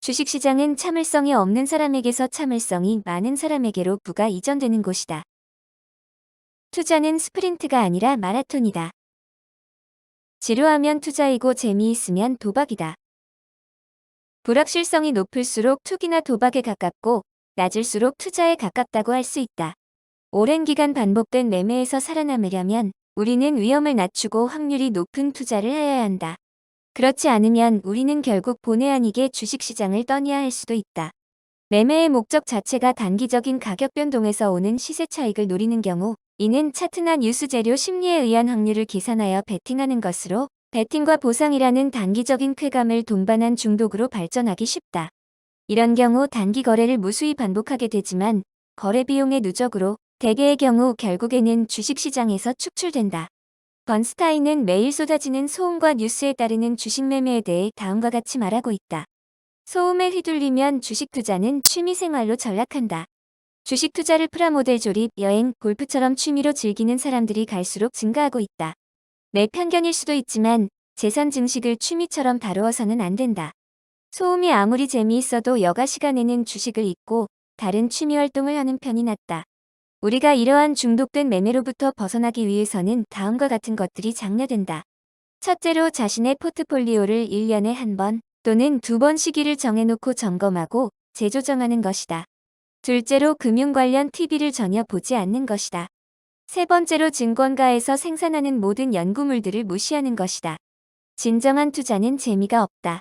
주식시장은 참을성이 없는 사람에게서 참을성이 많은 사람에게로 부가 이전되는 곳이다. 투자는 스프린트가 아니라 마라톤이다. 지루하면 투자이고 재미있으면 도박이다. 불확실성이 높을수록 투기나 도박에 가깝고 낮을수록 투자에 가깝다고 할 수 있다. 오랜 기간 반복된 매매에서 살아남으려면 우리는 위험을 낮추고 확률이 높은 투자를 해야 한다. 그렇지 않으면 우리는 결국 본의 아니게 주식시장을 떠나야 할 수도 있다. 매매의 목적 자체가 단기적인 가격 변동에서 오는 시세 차익을 노리는 경우 이는 차트나 뉴스 재료 심리에 의한 확률을 계산하여 베팅하는 것으로 베팅과 보상이라는 단기적인 쾌감을 동반한 중독으로 발전하기 쉽다. 이런 경우 단기 거래를 무수히 반복하게 되지만 거래 비용의 누적으로 대개의 경우 결국에는 주식시장에서 축출된다. 번스타인은 매일 쏟아지는 소음과 뉴스에 따르는 주식 매매에 대해 다음과 같이 말하고 있다. 소음에 휘둘리면 주식 투자는 취미 생활로 전락한다. 주식 투자를 프라모델 조립, 여행, 골프처럼 취미로 즐기는 사람들이 갈수록 증가하고 있다. 내 편견일 수도 있지만 재산 증식을 취미처럼 다루어서는 안 된다. 소음이 아무리 재미있어도 여가 시간에는 주식을 잊고 다른 취미 활동을 하는 편이 낫다. 우리가 이러한 중독된 매매로부터 벗어나기 위해서는 다음과 같은 것들이 장려된다. 첫째로 자신의 포트폴리오를 1년에 한 번 또는 두 번 시기를 정해놓고 점검하고 재조정하는 것이다. 둘째로 금융 관련 TV를 전혀 보지 않는 것이다. 세 번째로 증권가에서 생산하는 모든 연구물들을 무시하는 것이다. 진정한 투자는 재미가 없다.